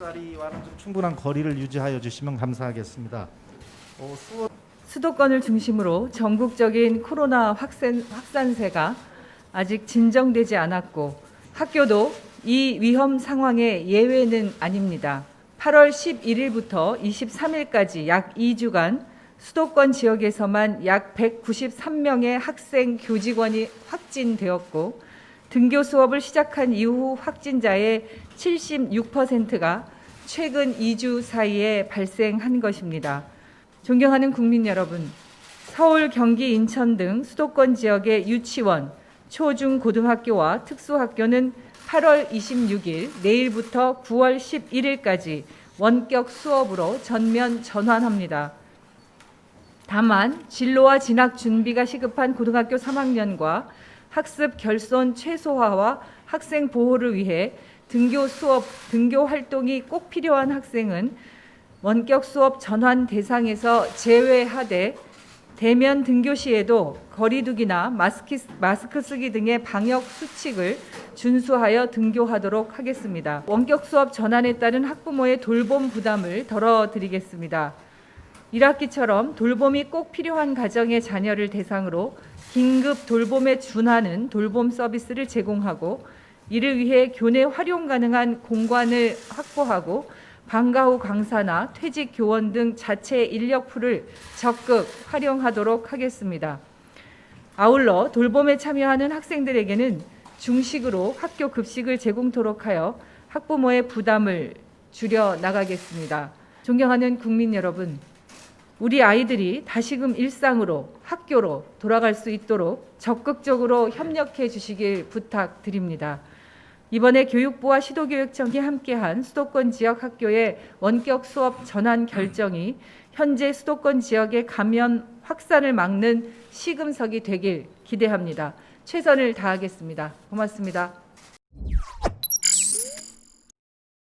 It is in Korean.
자리와는 좀 충분한 거리를 유지하여 주시면 감사하겠습니다. 어, 수업 수도권을 중심으로 전국적인 코로나 확산, 확산세가 아직 진정되지 않았고 학교도 이 위험 상황의 예외는 아닙니다. 8월 11일부터 23일까지 약 2주간 수도권 지역에서만 약 193명의 학생 교직원이 확진되었고 등교 수업을 시작한 이후 확진자의 76%가 최근 2주 사이에 발생한 것입니다. 존경하는 국민 여러분, 서울, 경기, 인천 등 수도권 지역의 유치원, 초중 고등학교와 특수학교는 8월 26일 내일부터 9월 11일까지 원격 수업으로 전면 전환합니다. 다만 진로와 진학 준비가 시급한 고등학교 3학년과 학습 결손 최소화와 학생 보호를 위해 등교 수업, 등교 활동이 꼭 필요한 학생은 원격 수업 전환 대상에서 제외하되 대면 등교 시에도 거리두기나 마스크, 마스크 쓰기 등의 방역 수칙을 준수하여 등교하도록 하겠습니다. 원격 수업 전환에 따른 학부모의 돌봄 부담을 덜어드리겠습니다. 1학기처럼 돌봄이 꼭 필요한 가정의 자녀를 대상으로 긴급 돌봄에 준하는 돌봄 서비스를 제공하고 이를 위해 교내 활용 가능한 공간을 확보하고 방과 후 강사나 퇴직 교원 등 자체 인력 풀을 적극 활용하도록 하겠습니다. 아울러 돌봄에 참여하는 학생들에게는 중식으로 학교 급식을 제공토록 하여 학부모의 부담을 줄여 나가겠습니다. 존경하는 국민 여러분, 우리 아이들이 다시금 일상으로 학교로 돌아갈 수 있도록 적극적으로 협력해 주시길 부탁드립니다. 이번에 교육부와 시도교육청이 함께한 수도권 지역 학교의 원격 수업 전환 결정이 현재 수도권 지역의 감염 확산을 막는 시금석이 되길 기대합니다. 최선을 다하겠습니다. 고맙습니다.